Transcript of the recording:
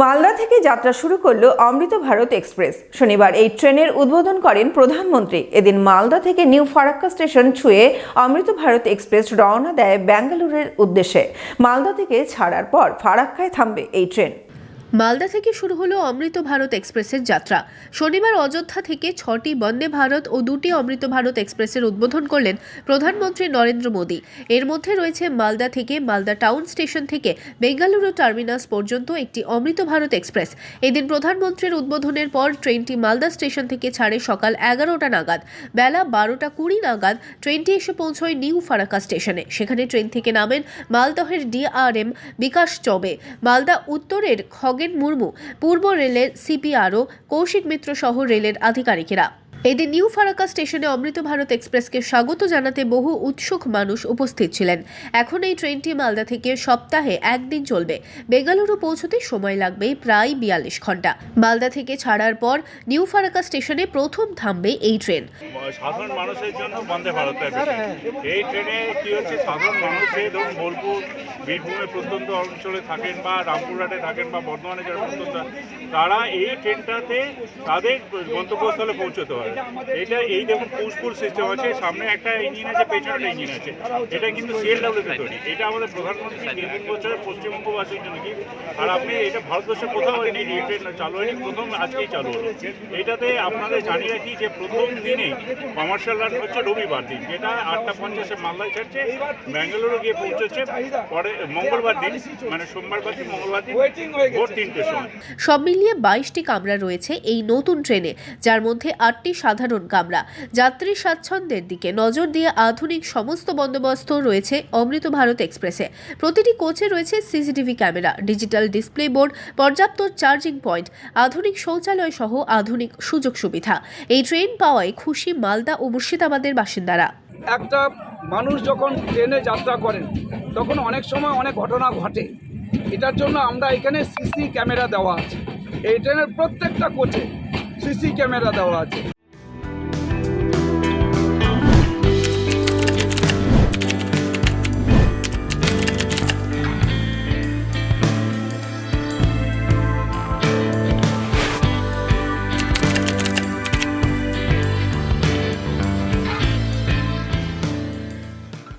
মালদা থেকে যাত্রা শুরু করল অমৃত ভারত এক্সপ্রেস। শনিবার এই ট্রেনের উদ্বোধন করেন প্রধানমন্ত্রী। এদিন মালদা থেকে নিউ ফারাক্কা স্টেশন ছুঁয়ে অমৃত ভারত এক্সপ্রেস রওনা দেয় ব্যাঙ্গালোরের উদ্দেশ্যে। মালদা থেকে ছাড়ার পর ফারাক্কায় থামবে এই ট্রেন। মালদা থেকে শুরু হলো অমৃত ভারত এক্সপ্রেসের যাত্রা। শনিবার অযোধ্যা থেকে ছটি বন্দে ভারত ও দুটি অমৃত ভারত এক্সপ্রেসের উদ্বোধন করলেন প্রধানমন্ত্রী নরেন্দ্র মোদী। এর মধ্যে রয়েছে মালদা থেকে মালদা টাউন স্টেশন থেকে বেঙ্গালুরু টার্মিনাস পর্যন্ত একটি অমৃত ভারত এক্সপ্রেস। এদিন প্রধানমন্ত্রীর উদ্বোধনের পর ট্রেনটি মালদা স্টেশন থেকে ছাড়ে সকাল এগারোটা নাগাদ। বেলা বারোটা কুড়ি নাগাদ ট্রেনটি এসে পৌঁছয় নিউ ফারাক্কা স্টেশনে। সেখানে ট্রেন থেকে নামেন মালদহের ডিআরএম বিকাশ চবে। মালদা উত্তরের খগেন মুর্মু, পূর্ব রেলের সিপিআরও, কৌশিক মিত্র সহ রেলের আধিকারিকেরা। এদিন নিউ ফারাক্কা স্টেশনে অমৃত ভারত এক্সপ্রেসকে স্বাগত জানাতে বহু উৎসুক মানুষ উপস্থিত ছিলেন। এখন এই ট্রেনটি মালদা থেকে সপ্তাহে একদিন চলবে। বেঙ্গালুরু পৌঁছতে সময় লাগবে প্রায় বিয়াল্লিশ ঘণ্টা। মালদা থেকে ছাড়ার পর নিউ ফারাক্কা স্টেশনে প্রথম থামবে এই ট্রেন। সাধারণ মানুষের জন্য বন্দে ভারত ট্রেন এই ট্রেনে কি হচ্ছে? সাধারণ মানুষে ধরুন বোলপুর বীরভূমে প্রত্যন্ত অঞ্চলে থাকেন বা রামপুরহাটে থাকেন বা বর্ধমানে যারা প্রত্যন্ত তারা এই ট্রেনটাতে তাদের গন্তব্যস্থলে পৌঁছতে হয় এটা এই দেখুন পুষ্পুল সিস্টেম আছে। সামনে একটা ইঞ্জিন আছে পেছনে একটা ইঞ্জিন আছে। এটা কিন্তু সিএলডাব্লিউতে তৈরি। এটা আমাদের প্রধানমন্ত্রী তিন তিন বছরের পশ্চিমবঙ্গবাসীর জন্য কি আর আপনি এটা ভারতবর্ষে কোথাও হয়নি এই ট্রেন চালু হয়নি প্রথম আজকেই চালু হলো। এটাতে আপনাদের জানিয়ে রাখি যে প্রথম দিনে কমার্শিয়াল রান হচ্ছে রবিবার দিন, যেটা আটটা পঞ্চাশে মালদায় ছাড়ছে, ব্যাঙ্গালুরু গিয়ে পৌঁছচ্ছে পরে মঙ্গলবার দিন মানে সোমবার বাদ দিন মঙ্গলবার দিন, ভোর তিনটের সময়। সব মিলিয়ে বাইশটি কামরা রয়েছে এই নতুন ট্রেনে, যার মধ্যে আটটি সাধারণ কামরা। যাত্রী স্বাচ্ছন্দ্যের দিকে নজর দিয়ে আধুনিক সমস্ত বন্দোবস্ত রয়েছে অমৃত ভারত এক্সপ্রেসে। প্রতিটি কোচে রয়েছে CCTV camera, digital display board, পর্যাপ্ত চার্জিং পয়েন্ট, আধুনিক শৌচালয় সহ আধুনিক সুযোগ সুবিধা। এই ট্রেন পাওয়ায় খুশি মালদা ও মুর্শিদাবাদের বাসিন্দারা। একটা মানুষ যখন ট্রেনে যাত্রা করেন, তখন অনেক সময় অনেক ঘটনা ঘটে। এটার জন্য আমরা এখানে সিসি ক্যামেরা দেওয়া আছে। এই ট্রেনের প্রত্যেকটা কোচে সিসি ক্যামেরা দেওয়া আছে।